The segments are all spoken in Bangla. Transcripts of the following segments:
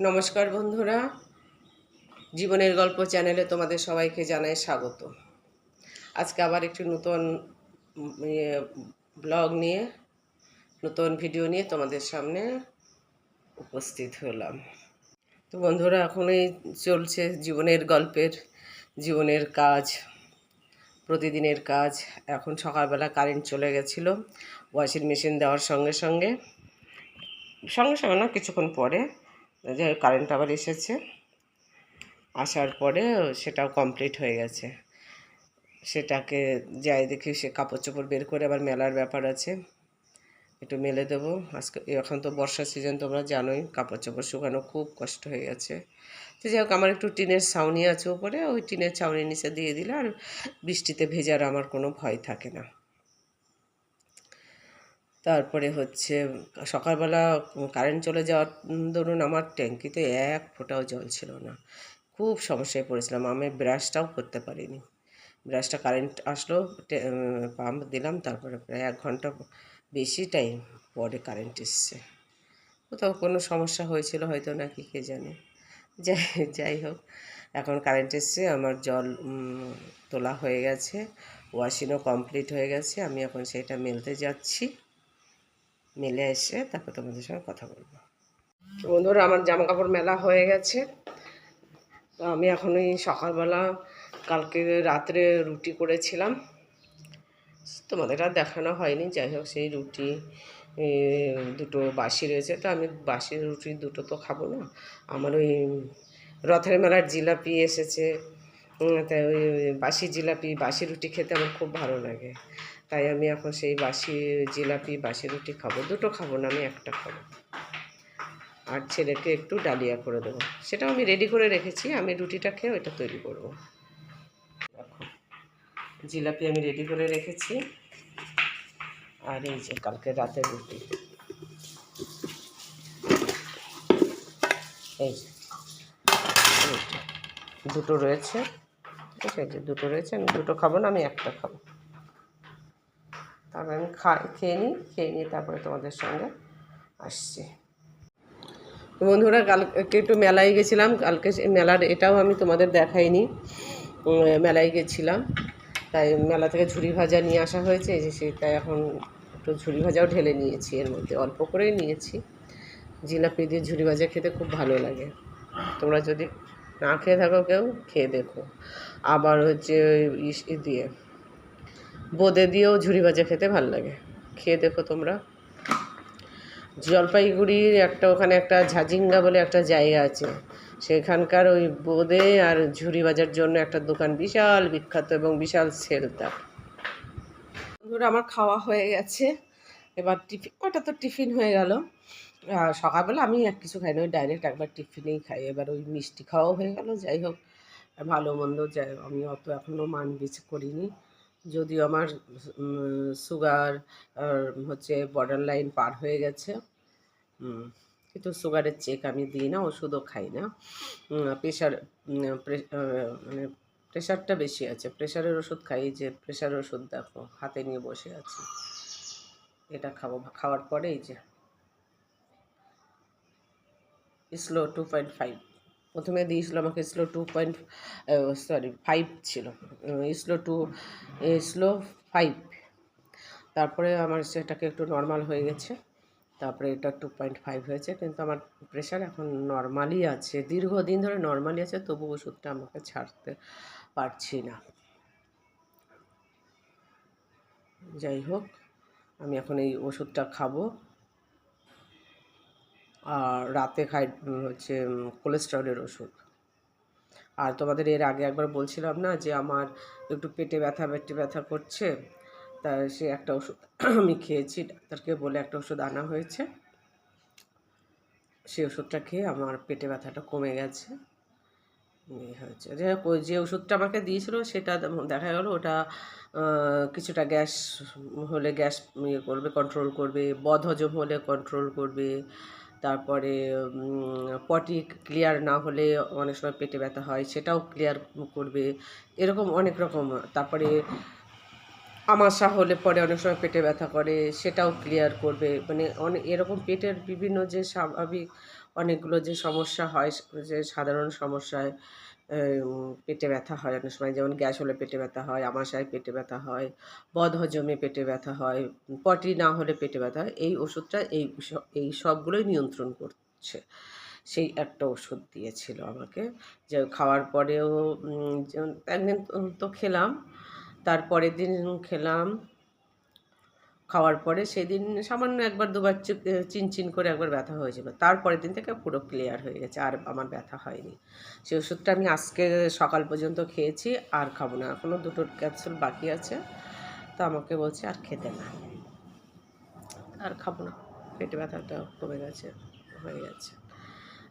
নমস্কার বন্ধুরা। জীবনের গল্প চ্যানেলে তোমাদের সবাইকে জানাই স্বাগত। আজকে আবার একটি নতুন ইয়ে, ব্লগ নিয়ে নতুন ভিডিও নিয়ে তোমাদের সামনে উপস্থিত হলাম। তো বন্ধুরা এখনই চলছে জীবনের গল্পের জীবনের কাজ প্রতিদিনের কাজ। এখন সকালবেলা কারেন্ট চলে গেছিল ওয়াশিং মেশিন দেওয়ার সঙ্গে সঙ্গে। সঙ্গে সঙ্গে না কিছুক্ষণ পরে যে কারেন্ট আবার এসেছে। আসার পরে সেটাও কমপ্লিট হয়ে গেছে। সেটাকে যাই দেখি, সে কাপড় চোপড় বের করে আবার মেলার ব্যাপার আছে। একটু মেলে দেবো। আজকে এখন তো বর্ষা সিজন তোমরা জানোই কাপড় চোপড় শুকানো খুব কষ্ট হয়ে গেছে। তো যাই হোক, আমার একটু টিনের ছাউনি আছে উপরে, ওই টিনের ছাউনির নিচে দিয়ে দিলে আর বৃষ্টিতে ভেজার আমার কোনো ভয় থাকে না। তারপরে হচ্ছে সকালবেলা কারেন্ট চলে যাওয়ার দরুন আমার ট্যাঙ্কিতে এক ফোঁটাও জল ছিল না। খুব সমস্যায় পড়েছিলাম। আমি ব্রাশটাও করতে পারিনি। ব্রাশটা কারেন্ট আসলো পাম্প দিলাম, তারপরে প্রায় এক ঘণ্টা বেশি টাইম পরে কারেন্ট এসছে। কোথাও কোনো সমস্যা হয়েছিল হয়তো নাকি কে জানে। যাই যাই হোক, এখন কারেন্ট এসছে, আমার জল তোলা হয়ে গেছে ওয়াশিংও কমপ্লিট হয়ে গেছে, আমি এখন সেটা মেলতে যাচ্ছি। মেলে এসে তারপর তোমাদের সঙ্গে কথা বলব। বন্ধুরা, আমার জামা কাপড় মেলা হয়ে গেছে। তো আমি এখন ওই সকালবেলা, কালকে রাত্রে রুটি করেছিলাম। তোমাদের আর দেখানো হয়নি, যাই হোক সেই রুটি দুটো বাসি রয়েছে। তো আমি বাসি রুটি দুটো তো খাব না। আমার ওই রথের মেলার জিলাপি এসেছে। তাই ওই বাসি জিলাপি, বাসি রুটি খেতে আমার খুব ভালো লাগে। তাই আমি এখন সেই বাসি, জিলাপি, বাসি রুটি খাব। দুটো খাব না, আমি একটা খাব। আর ছেলেকে একটু ডালিয়া করে দেবো। সেটাও আমি রেডি করে রেখেছি, আমি রুটিটা খেয়ে ওইটা তৈরি করব। জিলাপি আমি রেডি করে রেখেছি। আর এই যে কালকে রাতের রুটি। এই দুটো রয়েছে। ঠিক আছে, দুটো রয়েছে, আমি দুটো খাব না, আমি একটা খাব। তারপরে আমি খা খেয়ে নিই, খেয়ে নিয়ে তারপরে তোমাদের সঙ্গে আসছি। বন্ধুরা, কালকে একটু মেলায় গেছিলাম, কালকে মেলার এটাও আমি তোমাদের দেখাইনি। মেলায় গেছিলাম, তাই মেলা থেকে ঝুড়ি ভাজা নিয়ে আসা হয়েছে যে সেটা এখন একটু ঝুড়ি ভাজাও ঢেলে নিয়েছি, এর মধ্যে অল্প করেই নিয়েছি। জিলাপি দিয়ে ঝুড়ি ভাজা খেতে খুব ভালো লাগে। তোমরা যদি না খেয়ে থাকো কেউ, খেয়ে দেখো। আবার হচ্ছে ওই দিয়ে বোঁদে দিয়েও ঝুড়ি ভাজা খেতে ভালো লাগে। খেয়ে দেখো তোমরা। জলপাইগুড়ির একটা ওখানে একটা ঝাজিঙ্গা বলে একটা জায়গা আছে। সেখানকার ওই বোঁদে আর ঝুড়ি ভাজার জন্য একটা দোকান বিশাল বিখ্যাত এবং বিশাল সেল তার। আমার খাওয়া হয়ে গেছে। এবার টিফিন ওটা তো টিফিন হয়ে গেল। সকালবেলা আমি আর কিছু খাই না ওই ডাইরেক্ট একবার টিফিনেই খাই। এবার ওই মিষ্টি খাওয়াও হয়ে গেল, যাই হোক। ভালো মন্দ, যাই আমি অত এখনও মান বেচ করিনি। যদিও আমার সুগার হচ্ছে বর্ডার লাইন পার হয়ে গেছে। কিন্তু সুগারের চেক আমি দিই না, ওষুধও খাই না। প্রেশার মানে প্রেশারটা বেশি আছে। প্রেশারের ওষুধ খাই, যে প্রেশারের ওষুধ দেখো, হাতে নিয়ে বসে আছি। এটা খাব, খাওয়ার পরেই যে স্লো টু পয়েন্ট ফাইভ প্রথমে দিয়েছিল আমাকে slow two point sorry five ছিল। স্লো টু স্লো ফাইভ তারপরে আমার সেটাকে একটু নর্মাল হয়ে গেছে। তারপরে এটা টু পয়েন্ট ফাইভ হয়েছে। কিন্তু আমার প্রেশার এখন নর্মালই আছে। দীর্ঘদিন ধরে নর্মালই আছে, তবু ওষুধটা আমাকে ছাড়তে পারছি না। যাই হোক, আমি এখন এই ওষুধটা খাব। আর রাতে খাই হচ্ছে কোলেস্টেরলের ওষুধ। আর তোমাদের এর আগে একবার বলছিলাম না যে আমার একটু পেটে ব্যথা পেটে ব্যথা করছে, তা সে একটা ওষুধ আমি খেয়েছি, ডাক্তারকে বলে একটা ওষুধ আনা হয়েছে। সেই ওষুধটা খেয়ে আমার পেটে ব্যথাটা কমে গেছে। হয়েছে। ওই যে ওষুধটা আমাকে দিয়েছিল, সেটা দেখা গেল, ওটা কিছুটা গ্যাস হলে গ্যাস ইয়ে করবে কন্ট্রোল করবে, বদহজম হলে কন্ট্রোল করবে তারপরে পটি ক্লিয়ার না হলে অনেক সময় পেটে ব্যথা হয়, সেটাও ক্লিয়ার করবে, এরকম অনেক রকম। তারপরে আমাশা হলে পরে অনেক সময় পেটে ব্যথা করে, সেটাও ক্লিয়ার করবে। মানে অনেক এরকম পেটের বিভিন্ন যে স্বাভাবিক অনেকগুলো যে সমস্যা হয়, যে সাধারণ সমস্যায় পেটে ব্যথা হয় অনেক সময়। যেমন গ্যাস হলে পেটে ব্যথা হয় আমাশায় পেটে ব্যথা হয়, বদহজমে পেটে ব্যথা হয়, পটি না হলে পেটে ব্যথা হয়, এই ওষুধটা এই এই সবগুলোই নিয়ন্ত্রণ করছে। সেই একটা ওষুধ দিয়েছিল আমাকে। যে খাওয়ার পরেও একদিন তো খেলাম, তারপরের দিন খেলাম খাওয়ার পরে সেদিন সামান্য একবার দুবার চিনচিন করে একবার ব্যথা হয়েছিল। তারপরের দিন থেকে পুরো ক্লিয়ার হয়ে গেছে, আর আমার ব্যথা হয়নি। সেই ওষুধটা আমি আজকে সকাল পর্যন্ত খেয়েছি, আর খাব না। এখনও দুটো ক্যাপসুল বাকি আছে। তো আমাকে বলছে, আর খেতে না। আর খাব না। পেটে ব্যথাটা কমে গেছে, হয়ে গেছে।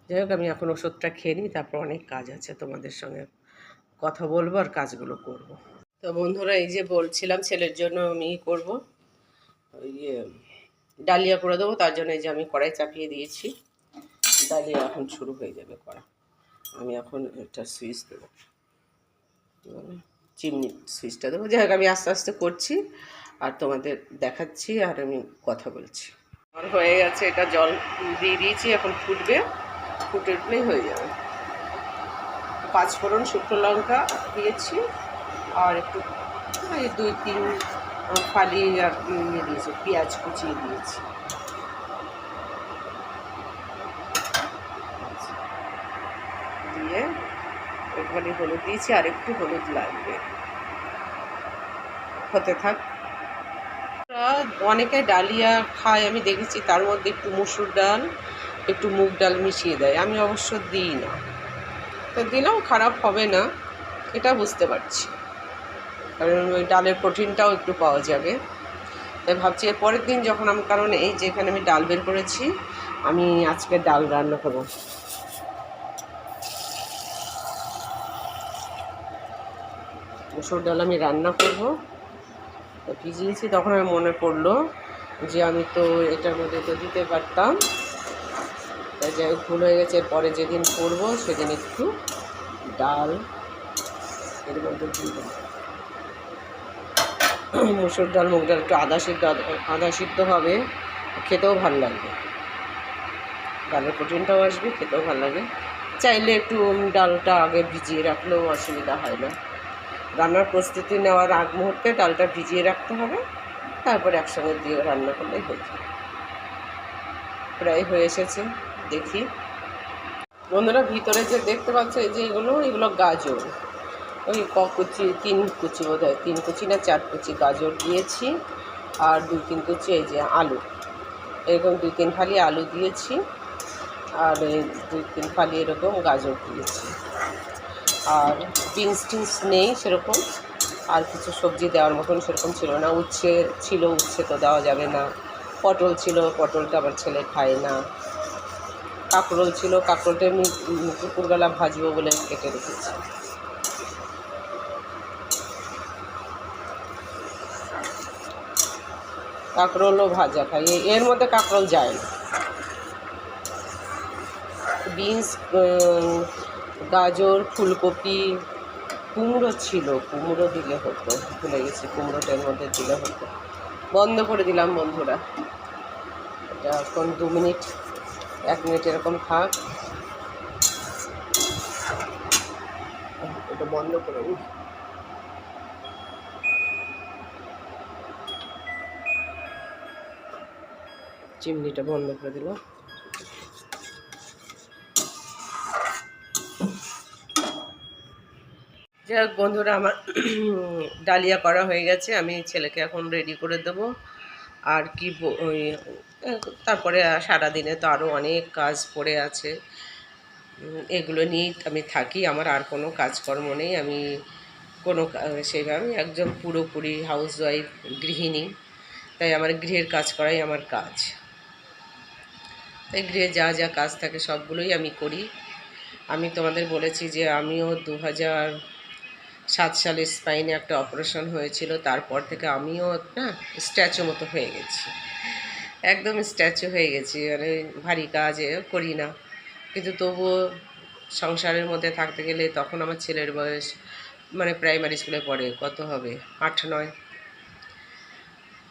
যাই হোক, আমি এখন ওষুধটা খেয়ে নিই, তারপর অনেক কাজ আছে তোমাদের সঙ্গে কথা বলব আর কাজগুলো করব। তো বন্ধুরা, এই যে বলছিলাম ছেলের জন্য আমি করব। ইয়ে ডালিয়া করে দেবো, তার জন্য এই যে আমি কড়াই চাপিয়ে দিয়েছি। ডালিয়া এখন শুরু হয়ে যাবে করা আমি এখন একটা সুইচ দেবো। মানে চিমনি সুইচটা দেবো। যাই আমি আস্তে আস্তে করছি আর তোমাদের দেখাচ্ছি আর আমি কথা বলছি। আমার হয়ে গেছে, এটা জল দিয়ে দিয়েছি, এখন ফুটবে। ফুটে উঠলেই হয়ে যাবে। পাঁচ ফোড়ন শুকনো লঙ্কা দিয়েছি। আর একটু দুই, তিন ফালি আর ইয়ে দিয়েছি, পেঁয়াজ কুচিয়ে দিয়েছি। দিয়ে একটুখানি হলুদ দিয়েছি, আর একটু হলুদ লাগবে। হতে থাক। অনেকে ডালিয়া খায়, আমি দেখেছি, তার মধ্যে একটু মুসুর ডাল, একটু মুগ ডাল মিশিয়ে দেয়। আমি অবশ্য দিই না। তো দিলেও খারাপ হবে না, এটা বুঝতে পারছি। কারণ ওই ডালের প্রোটিনটাও একটু পাওয়া যাবে। তাই ভাবছি এর পরের দিন যখন আমি, কারণ এই যে এখানে আমি ডাল বের করেছি, আমি আজকে ডাল রান্না করব। মুসুর ডাল আমি রান্না করব। ভিজিয়েছি, তখন আমার মনে পড়ল যে আমি তো এটার মধ্যে তো দিতে পারতাম। তাই যাই ভুল হয়ে গেছে এরপরে যেদিন করব, সেদিন একটু ডাল এর মধ্যে দিয়ে দেবো। মুসুর ডাল, মুগ ডাল একটু আদা সিদ্ধ আদা সিদ্ধ হবে, খেতেও ভালো লাগবে। ডালের প্রোটিনটাও আসবে, খেতেও ভালো লাগবে। চাইলে একটু ডালটা আগে ভিজিয়ে রাখলেও অসুবিধা হয় না। রান্নার প্রস্তুতি নেওয়ার আগ মুহূর্তে ডালটা ভিজিয়ে রাখতে হবে। তারপর একসঙ্গে দিয়ে রান্না করলেই হয়ে প্রায় হয়ে এসেছে, দেখি। বন্ধুরা, ভিতরে যে দেখতে পাচ্ছে যে এগুলো এগুলো গাজর। ওই কুচি তিন কুচি বোধ হয় তিন কুচি না চার কুচি গাজর দিয়েছি আর দুই তিন কুচি এই যে আলু। এরকম দুই তিন ফালি আলু দিয়েছি আর এই দুই তিন ফালি এরকম গাজর দিয়েছি। আর বিনস টিনস নেই সেরকম আর কিছু সবজি দেওয়ার মতন সেরকম ছিল না। উচ্ছে ছিল উচ্ছে তো দেওয়া যাবে না। পটল ছিল পটলটা আবার ছেলে খায় না। কাঁকরোল ছিল কাঁকরোলটা উম, দুপুরবেলা ভাজবো বলে কেটে রেখেছি। কাঁকরোলও ভাজা খাই। এর মধ্যে কাঁকরোল যায় না। বিনস গাজর, ফুলকপি, কুমড়ো ছিল। কুমড়ো দিলে হতো, ভুলে গেছি। কুমড়োটার মধ্যে দিলে হতো। বন্ধ করে দিলাম বন্ধুরা। এটা এখন দু মিনিট, এক মিনিট এরকম থাক। এটা বন্ধ করে দিই। চিমনিটা বন্ধ করে দিলাম যাই বন্ধুরা, আমার ডালিয়া করা হয়ে গেছে। আমি ছেলেকে এখন রেডি করে দেব। আর কি তারপরে সারাদিনে তো আরও অনেক কাজ পড়ে আছে। এগুলো নিয়েই আমি থাকি। আমার আর কোনো কাজকর্ম নেই। আমি কোনো সেইভাবে আমি একজন পুরোপুরি হাউস ওয়াইফ গৃহিণী। তাই আমার গৃহের কাজ করাই আমার কাজ। তাই গৃহে যা যা কাজ থাকে সবগুলোই আমি করি। আমি তোমাদের বলেছি যে আমিও দু হাজার সাত সালে স্পাইনে একটা অপারেশন হয়েছিল তারপর থেকে আমিও না স্ট্যাচু মতো হয়ে গেছি। একদম স্ট্যাচু হয়ে গেছি মানে ভারী কাজ করি না। কিন্তু তবুও সংসারের মধ্যে থাকতে গেলে তখন আমার ছেলের বয়স মানে প্রাইমারি স্কুলে পড়ে কত হবে? আট নয়।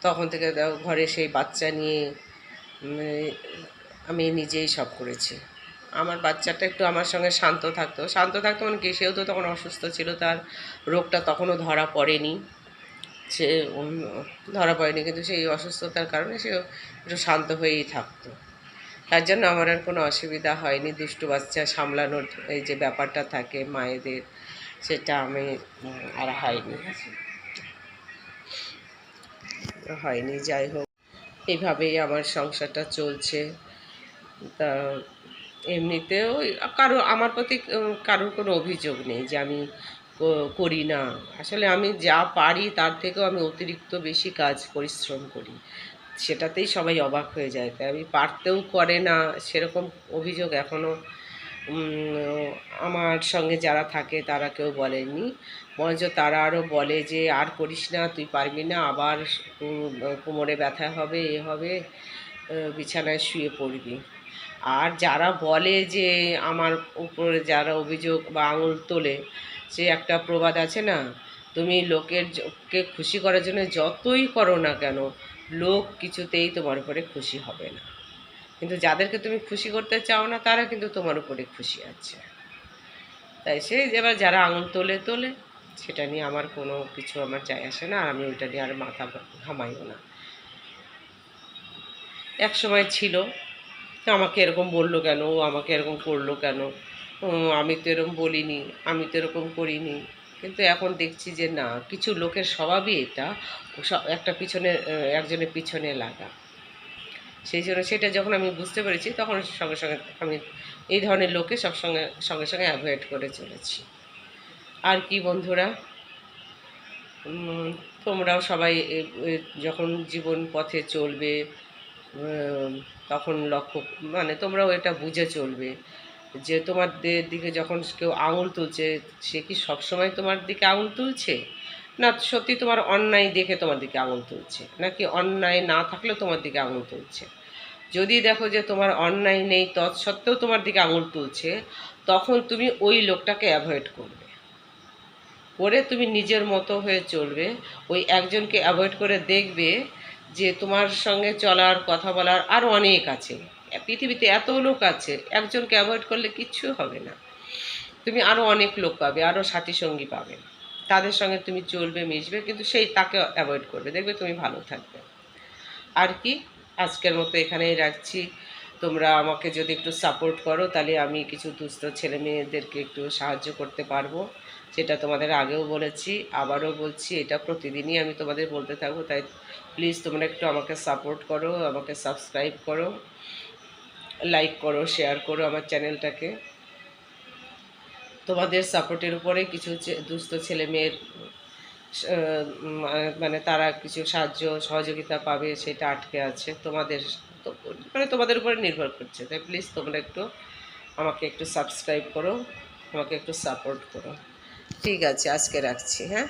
তখন থেকে ঘরে সেই বাচ্চা নিয়ে উম, আমি নিজেই সব করেছি। আমার বাচ্চাটা একটু আমার সঙ্গে শান্ত থাকতো। শান্ত থাকতো মানে কি? সেও তো তখন অসুস্থ ছিল, তার রোগটা তখনও ধরা পড়েনি। সে ধরা পড়েনি, কিন্তু সেই অসুস্থতার কারণে সে একটু শান্ত হয়েই থাকতো। তার জন্য আমার আর কোনো অসুবিধা হয়নি। দুষ্টু বাচ্চা সামলানোর এই যে ব্যাপারটা থাকে মায়েদের, সেটা আমি আর হয়নি। হয়নি, যাই হোক। এইভাবেই আমার সংসারটা চলছে। তা এমনিতেও কারও, আমার প্রতি কারোর কোনো অভিযোগ নেই যে আমি করি না। আসলে আমি যা পারি তার থেকেও আমি অতিরিক্ত বেশি কাজ, পরিশ্রম করি। সেটাতেই সবাই অবাক হয়ে যায়। তাই আমি পারতেও করে না। সেরকম অভিযোগ এখনও আমার সঙ্গে যারা থাকে তারা কেউ বলেনি বরঞ্চ তারা আরও বলে যে, আর করিস না, তুই পারবি না, আবার কোমরে ব্যথা হবে, এ হবে বিছানায় শুয়ে পড়বি। আর যারা বলে যে আমার উপরে যারা অভিযোগ বা আঙুল তোলে, সে একটা প্রবাদ আছে না? তুমি লোকের কে খুশি করার জন্য যতই করো না কেন, লোক কিছুতেই তোমার উপরে খুশি হবে না। কিন্তু যাদেরকে তুমি খুশি করতে চাও না, তারা কিন্তু তোমার উপরে খুশি আছে। তাই সেই এবার যারা আঙুল তোলে তোলে, সেটা নিয়ে আমার কোনো কিছু আমার যায় আসে না, আর আমি ওইটা নিয়ে আর মাথা ঘামাইও না। এক সময় ছিল আমাকে এরকম বলল কেন? ও আমাকে এরকম করল কেন? আমি তো এরকম বলিনি, আমি তো এরকম করিনি। কিন্তু এখন দেখছি যে না, কিছু লোকের স্বভাবই এটা। একটা পিছনে একজনের পিছনে লাগা। সেই জন্য সেটা যখন আমি বুঝতে পেরেছি, তখন সঙ্গে সঙ্গে আমি এই ধরনের লোকে সব সঙ্গে সঙ্গে সঙ্গে অ্যাভয়েড করে চলেছি। আর কি বন্ধুরা? তোমরাও সবাই যখন জীবন পথে চলবে তখন লক্ষ্য মানে তোমরাও এটা বুঝে চলবে যে তোমাদের দিকে যখন কেউ আঙুল তুলছে, সে কি সবসময় তোমার দিকে আঙুল তুলছে? না, সত্যি তোমার অন্যায় দেখে তোমার দিকে আঙুল তুলছে, নাকি অন্যায় না থাকলেও তোমার দিকে আঙুল তুলছে? যদি দেখো যে তোমার অন্যায় নেই, তৎসত্ত্বেও তোমার দিকে আঙুল তুলছে, তখন তুমি ওই লোকটাকে অ্যাভয়েড করবে। করে তুমি নিজের মতো হয়ে চলবে, ওই একজনকে অ্যাভয়েড করে দেখবে যে তোমার সঙ্গে চলার, কথা বলার আরও অনেক আছে। পৃথিবীতে এত লোক আছে, একজনকে অ্যাভয়েড করলে কিচ্ছু হবে না। তুমি আরও অনেক লোক পাবে আরও সাথী সঙ্গী পাবে। তাদের সঙ্গে তুমি চলবে, মিশবে, কিন্তু সেই তাকে অ্যাভয়েড করবে। দেখবে তুমি ভালো থাকবে। আর কি, আজকের মতো এখানেই রাখছি। তোমরা আমাকে যদি একটু সাপোর্ট করো, তাহলে আমি কিছু দুস্থ ছেলে মেয়েদেরকে একটু সাহায্য করতে পারব। সেটা তোমাদের আগেও বলেছি, আবারও বলছি, এটা প্রতিদিনই আমি তোমাদের বলতে থাকব, তাই প্লিজ তোমরা একটু আমাকে সাপোর্ট করো, আমাকে সাবস্ক্রাইব করো লাইক করো শেয়ার করো আমার চ্যানেলটাকে তোমাদের সাপোর্টের উপরে কিছু দুস্থ ছেলে মেয়ের মানে তারা কিছু সাহায্য, সহযোগিতা পাবে সেটা আটকে আছে, তোমাদের মানে তোমাদের উপরে নির্ভর করছে, তাই প্লিজ তোমরা একটু আমাকে একটু সাবস্ক্রাইব করো, আমাকে একটু সাপোর্ট করো। ঠিক আছে আজকে রাখছি হ্যাঁ?